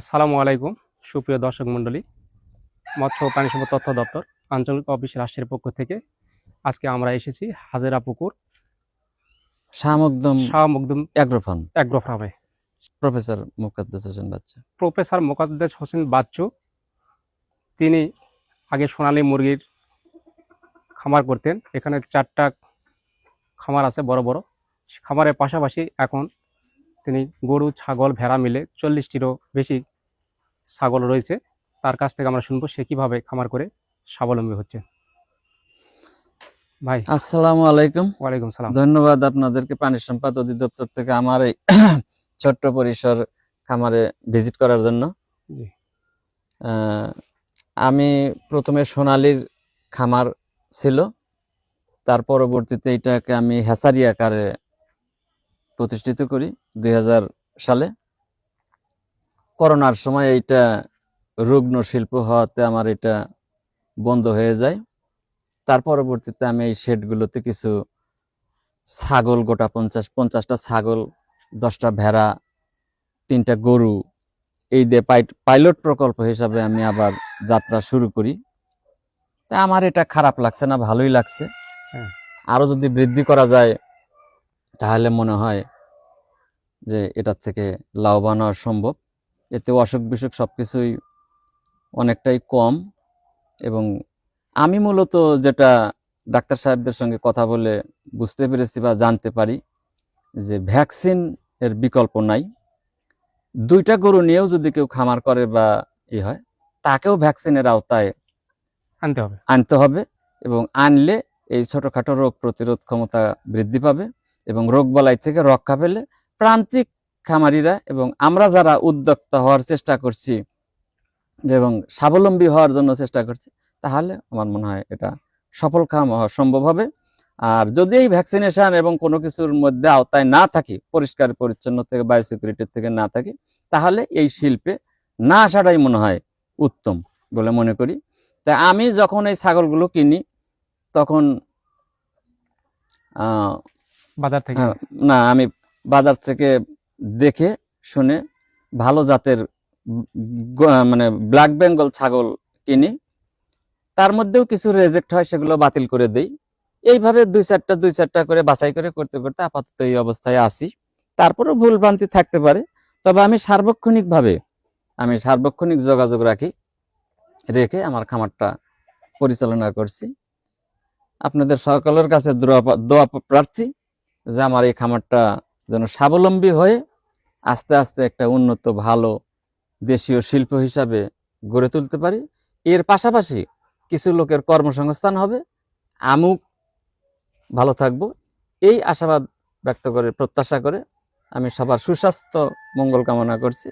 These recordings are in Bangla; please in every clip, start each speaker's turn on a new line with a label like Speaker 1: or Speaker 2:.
Speaker 1: আসসালামু আলাইকুম সুপ্রিয় দর্শক মণ্ডলী। মৎস্য ও প্রাণী সম্পদ তথ্য দপ্তর আঞ্চলিক অফিস রাষ্ট্রের পক্ষ থেকে আজকে আমরা এসেছি হাজেরা পুকুর।
Speaker 2: শামকদম
Speaker 1: শাহ মুকদুম
Speaker 2: অ্যাগ্রোফান
Speaker 1: অ্যাগ্রো ফার্মে
Speaker 2: প্রফেসর মুকাদ্দাস হোসেন বাচ্চা।
Speaker 1: প্রফেসর মোকাদ্দেস হোসেন বাচ্চু তিনি আগে সোনালী মুরগির খামার করতেন। এখানে চারটা খামার আছে বড় বড়। খামারের পাশাপাশি এখন তিনি গরু ছাগল ভেড়া মিলে চল্লিশটিরও বেশি ছাগল রয়েছে। তার কাছ থেকে আমরা শুনব সে কীভাবে খামার করে স্বাবলম্বী হচ্ছে। ভাই।
Speaker 2: আসসালামু আলাইকুম।
Speaker 1: ওয়ালাইকুম সালাম।
Speaker 2: ধন্যবাদ আপনাদেরকে পানি সম্পদ অধিদপ্তর থেকে আমার এই ছোট্ট পরিসর খামারে ভিজিট করার জন্য।
Speaker 1: জি।
Speaker 2: আমি প্রথমে সোনালির খামার ছিল। তার পরবর্তীতে এটাকে আমি হেসারি আকারে প্রতিষ্ঠিত করি। দুই হাজার সালে। করোনার সময় এইটা রুগ্ন শিল্প হওয়াতে আমার এটা বন্ধ হয়ে যায়। তার পরবর্তীতে আমি এই শেডগুলোতে কিছু ছাগল গোটা পঞ্চাশ পঞ্চাশটা ছাগল দশটা ভেড়া তিনটা গরু এই দিয়ে পাই পাইলট প্রকল্প হিসাবে আমি আবার যাত্রা শুরু করি। তা আমার এটা খারাপ লাগছে না ভালোই লাগছে।
Speaker 1: হ্যাঁ।
Speaker 2: আরও যদি বৃদ্ধি করা যায় তাহলে মনে হয় যে এটার থেকে লাভবান হওয়া সম্ভব। এতে অসুখ বিসুখ সব কিছুই অনেকটাই কম এবং আমি মূলত যেটা ডাক্তার সাহেবদের সঙ্গে কথা বলে বুঝতে পেরেছি বা জানতে পারি যে ভ্যাকসিন এর বিকল্প নাই। দুইটা গরু নিয়েও যদি কেউ খামার করে বা ই হয় তাকেও ভ্যাকসিনের আওতায়
Speaker 1: আনতে হবে।
Speaker 2: আনতে হবে এবং আনলে এই ছোটোখাটো রোগ প্রতিরোধ ক্ষমতা বৃদ্ধি পাবে এবং রোগবালাই থেকে রক্ষা পেলে প্রান্তিক খামারিরা এবং আমরা যারা উদ্যোক্তা হওয়ার চেষ্টা করছি এবং স্বাবলম্বী হওয়ার জন্য চেষ্টা করছি তাহলে আমার মনে হয় এটা সফল খাম হওয়া সম্ভব হবে। আর যদি এই ভ্যাকসিনেশন এবং কোনো কিছুর মধ্যে আওতায় না থাকি পরিষ্কার পরিচ্ছন্ন থেকে বায়োসিকিউরিটির থেকে না থাকি তাহলে এই শিল্পে না আসাটাই মনে হয় উত্তম বলে মনে করি। তা আমি যখন এই ছাগলগুলো কিনি তখন
Speaker 1: বাজার থেকে?
Speaker 2: হ্যাঁ, না আমি বাজার থেকে দেখে শুনে ভালো জাতের মানে ব্ল্যাক বেঙ্গল ছাগল কিনি। তার মধ্যেও কিছু রেজেক্ট হয়, সেগুলো বাতিল করে দেই। এইভাবে দুই চারটা দুই চারটা করে বাছাই করে করতে করতে আপাতত এই অবস্থায় আসি তারপরেও ভুল ভ্রান্তি থাকতে পারে। তবে আমি সার্বক্ষণিকভাবে, আমি সার্বক্ষণিক যোগাযোগ রাখি, রেখে আমার খামারটা পরিচালনা করছি। আপনাদের সকলের কাছে দোয়া- দোয়া প্রার্থী যে আমার এই খামারটা যেন স্বাবলম্বী হয়ে আস্তে আস্তে একটা উন্নত ভালো দেশীয় শিল্প হিসাবে গড়ে তুলতে পারি। এর পাশাপাশি কিছু লোকের কর্মসংস্থান হবে। আমুক ভালো থাকব। এই আশাবাদ ব্যক্ত করে প্রত্যাশা করে আমি সবার সুস্বাস্থ্য মঙ্গল কামনা করছি।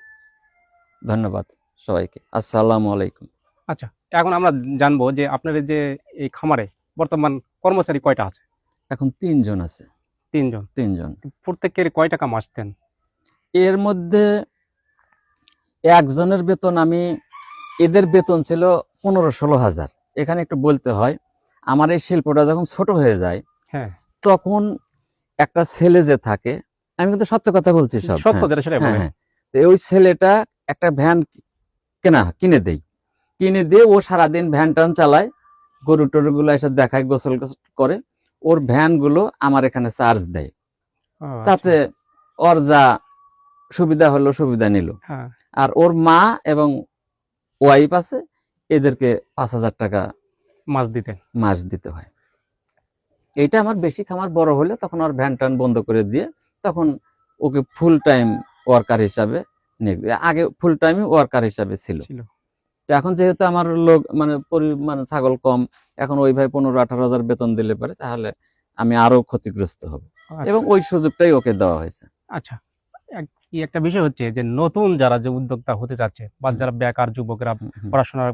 Speaker 2: ধন্যবাদ সবাইকে। আসসালামু আলাইকুম।
Speaker 1: আচ্ছা এখন আমরা জানব যে আপনাদের যে এই খামারে বর্তমান কর্মচারী কয়টা আছে?
Speaker 2: এখন তিনজন আছে।
Speaker 1: তিনজন।
Speaker 2: তিনজন।
Speaker 1: প্রত্যেকের কয় টাকা মাস দেন?
Speaker 2: এর মধ্যে একজনের বেতন আমি এদের বেতন ছিল পনেরো ষোলো হাজার। এখানে একটু বলতে হয় আমার এই শিল্পটা যখন ছোট হয়ে যায়
Speaker 1: হ্যাঁ।
Speaker 2: তখন একটা ছেলে যে থাকে আমি কিন্তু সত্য কথা বলছি সব
Speaker 1: সত্য
Speaker 2: হ্যাঁ,
Speaker 1: সেটাই
Speaker 2: হ্যাঁ, হ্যাঁ। ওই ছেলেটা একটা ভ্যান কেনা কিনে দেই কিনে দিয়ে ও সারাদিন ভ্যান টান চালায় গরু টরু গুলো এসে দেখায় গোসল করে। ওর ভ্যানগুলো আমার এখানে চার্জ দেয়।
Speaker 1: আচ্ছা।
Speaker 2: তাতে ওর যা সুবিধা হলো সুবিধা নিল।
Speaker 1: হ্যাঁ।
Speaker 2: আর ওর মা এবং ওয়াইফ আছে এদেরকে পাঁচ হাজার টাকা
Speaker 1: মাস দিতেন
Speaker 2: মাস দিতে হয়। এটা আমার বেশি খামার বড় হলে তখন ওর ভ্যান ট্যান বন্ধ করে দিয়ে তখন ওকে ফুল টাইম ওয়ার্কার হিসাবে আগে ফুল টাইম ওয়ার্কার হিসাবে ছিল। তো এখন যেহেতু আমার লোক মানে মানে ছাগল কম এখন ওই ভাই পনেরো আঠারো হাজার বেতন দিলে পারে তাহলে আমি আরও ক্ষতিগ্রস্ত হব।
Speaker 1: আচ্ছা।
Speaker 2: এবং ওই সুযোগটাই ওকে দেওয়া হয়েছে।
Speaker 1: আচ্ছা কি একটা বিষয় হচ্ছে যে নতুন যারা যে উদ্যোক্তা হতে চাচ্ছে বা যারা বেকার যুবকরা। পড়াশোনার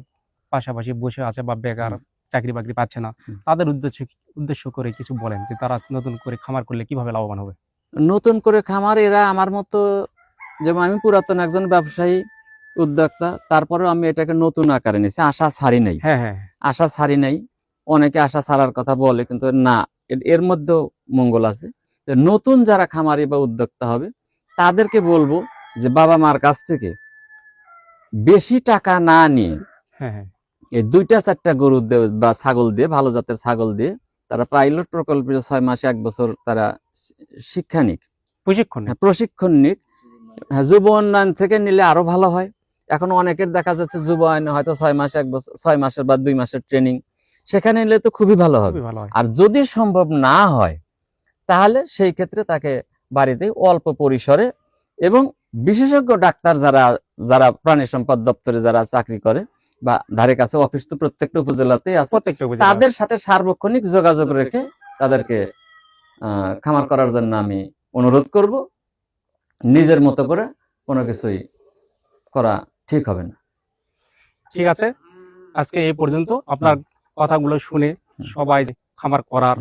Speaker 1: পাশাপাশি বসে আছে বা বেকার চাকরি বাকরি পাচ্ছে না তাদের উদ্দেশ্য উদ্দেশ্য করে কিছু বলেন যে তারা নতুন করে খামার করলে কীভাবে লাভবান হবে?
Speaker 2: নতুন করে খামার এরা আমার মতো যেমন আমি পুরাতন একজন ব্যবসায়ী উদ্যোক্তা তারপরেও আমি এটাকে নতুন আকারে নিয়েছি আশা ছাড়ি নাই।
Speaker 1: হ্যাঁ হ্যাঁ।
Speaker 2: আশা ছাড়ি নাই। অনেকে আশা ছাড়ার কথা বলে কিন্তু না এর- মধ্যেও মঙ্গল আছে। নতুন যারা খামারি বা উদ্যোক্তা হবে তাদেরকে বলব যে বাবা মার কাছ থেকে বেশি টাকা না নিয়ে
Speaker 1: হ্যাঁ
Speaker 2: এই দুইটা চারটা গরু দিয়ে বা ছাগল দিয়ে ভালো জাতের ছাগল দিয়ে তারা পাইলট প্রকল্পে ছয় মাসে এক বছর তারা শিক্ষা নিক।
Speaker 1: প্রশিক্ষণ
Speaker 2: প্রশিক্ষণ নিক। যুব উন্নয়ন থেকে নিলে আরও ভালো হয়। এখন অনেকের দেখা যাচ্ছে যুব উন্নয়নে হয়তো ছয় মাস এক বছর ছয় মাসের বা দুই মাসের ট্রেনিং সেখানে নিলে তো খুবই ভালো হবে। আর যদি সম্ভব না হয় তাহলে সেই ক্ষেত্রে তাকে বাড়িতে অল্প পরিসরে এবং বিশেষজ্ঞ ডাক্তার যারা যারা প্রাণী সম্পদ দপ্তরে যারা চাকরি করে বা ধারে কাছে অফিস তো প্রত্যেকটা উপজেলাতেই আছে তাদের সাথে সার্বক্ষণিক যোগাযোগ রেখে তাদেরকে আহ, খামার করার জন্য আমি অনুরোধ করব। নিজের মতো করে কোনো কিছুই করা ঠিক হবে না।
Speaker 1: ঠিক আছে? আজকে এই পর্যন্ত আপনার কথাগুলো শুনে সবাই খামার করার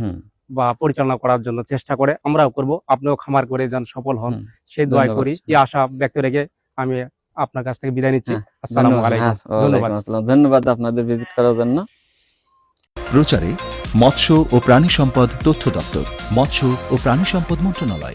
Speaker 1: বা পরিচালনা করার জন্য চেষ্টা করে আমরাও করব। আপনিও খামার করে যান সফল হন। সেই দোয়াই করি। এই আশা ব্যক্ত রেখে আমি আপনার কাছ থেকে বিদায় নিচ্ছি।
Speaker 2: হ্যাঁ,
Speaker 1: আসসালামু
Speaker 2: ধন্যবাদ।
Speaker 1: আলাইকুম।
Speaker 2: হ্যাঁ,
Speaker 1: ধন্যবাদ।
Speaker 2: ধন্যবাদ আপনাদের ভিজিট করার জন্য।
Speaker 3: প্রচারে মৎস্য ও প্রাণী সম্পদ তথ্য দপ্তর মৎস্য ও প্রাণী সম্পদ মন্ত্রণালয়।